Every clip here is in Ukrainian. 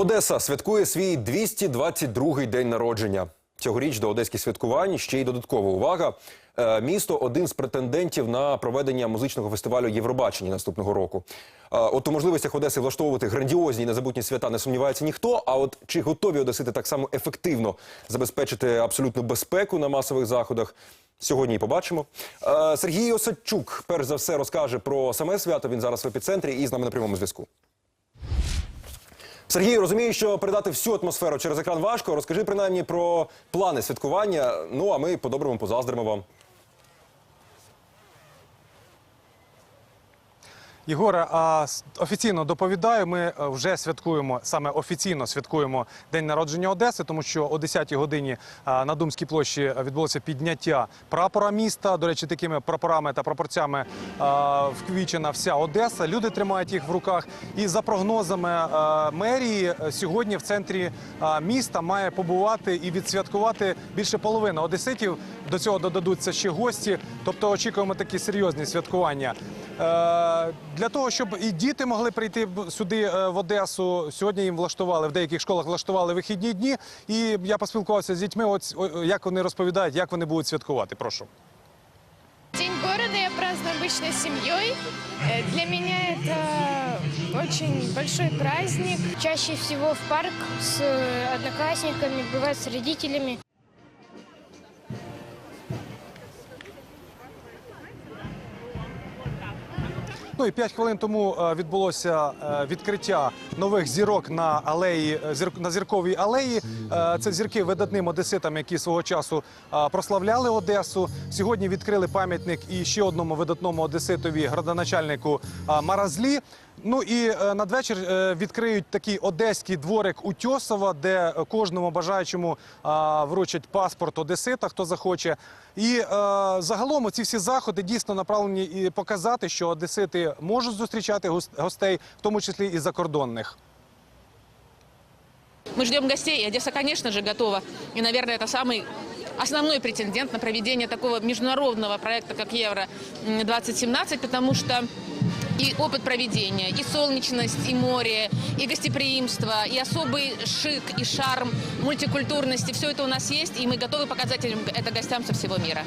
Одеса святкує свій 222-й день народження. Цьогоріч до одеських святкувань ще й додаткова увага. Е, Місто один з претендентів на проведення музичного фестивалю Євробачення наступного року. Е, От у можливостях Одеси влаштовувати грандіозні і незабутні свята не сумнівається ніхто. А от чи готові одесити так само ефективно забезпечити абсолютну безпеку на масових заходах? Сьогодні і побачимо. Е, Сергій Осадчук, перш за все, розкаже про саме свято. Він зараз в епіцентрі і з нами на прямому зв'язку. Сергій, розумію, що передати всю атмосферу через екран важко. Розкажи принаймні про плани святкування. Ну а ми по-доброму позаздримо вам. Єгоре, а офіційно доповідаю. Ми е, вже святкуємо саме офіційно святкуємо день народження Одеси, тому що о 10-й годині на Думській площі е, відбулося підняття прапора міста. До речі, такими прапорами та прапорцями вквічена вся Одеса. Люди тримають їх в руках. І за прогнозами мерії, е, сьогодні в центрі міста має побувати і відсвяткувати більше половини одеситів. До цього додадуться ще гості. Тобто очікуємо такі серйозні святкування. Е, Для того, щоб і діти могли прийти б- сюди е, в Одесу, сьогодні їм влаштували в деяких школах влаштували вихідні дні. І я поспілкувався з дітьми. От о, як вони розповідають, як вони будуть святкувати. Прошу. День города я праздную обычно с семьей. Э, Для меня это очень большой праздник. Чаще всего в парк с э, одноклассниками, бывает с родителями. Ну і п'ять хвилин тому е, відбулося е, відкриття нових зірок на алеї е, на зірковій алеї. Це зірки видатним одеситам, які свого часу прославляли Одесу. Сьогодні відкрили пам'ятник і ще одному видатному одеситові градоначальнику Маразлі. Ну і е, надвечір е, відкриють такий одеський дворик Утьосова, де е, кожному бажаючому е, вручать паспорт Одесита, хто захоче. І е, загалом ці всі заходи дійсно направлені і показати, що одесити можуть зустрічати гос- гостей, в тому числі і закордонних. Мы ждем гостей, и Одесса, конечно же, готова. И, наверное, это самый основной претендент на проведение такого международного проекта, как Евро-2017, потому что и опыт проведения, и солнечность, и море, и гостеприимство, и особый шик, и шарм мультикультурности. Все это у нас есть, и мы готовы показать это гостям со всего мира.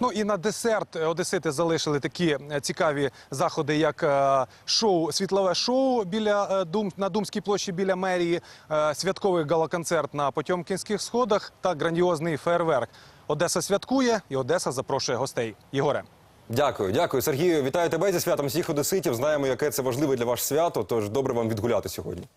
Ну і на десерт е, одесити залишили такі е, цікаві заходи, як е, шоу, світлове шоу біля Дум на Думській площі біля мерії, святковий галоконцерт на Потьомкінських сходах та грандіозний фейерверк. Одеса святкує і Одеса запрошує гостей. Єгоре. Дякую, дякую, Сергію. Вітаю тебе зі святом всіх одеситів. Знаємо, яке це важливе для вас свято. Тож добре вам відгуляти сьогодні.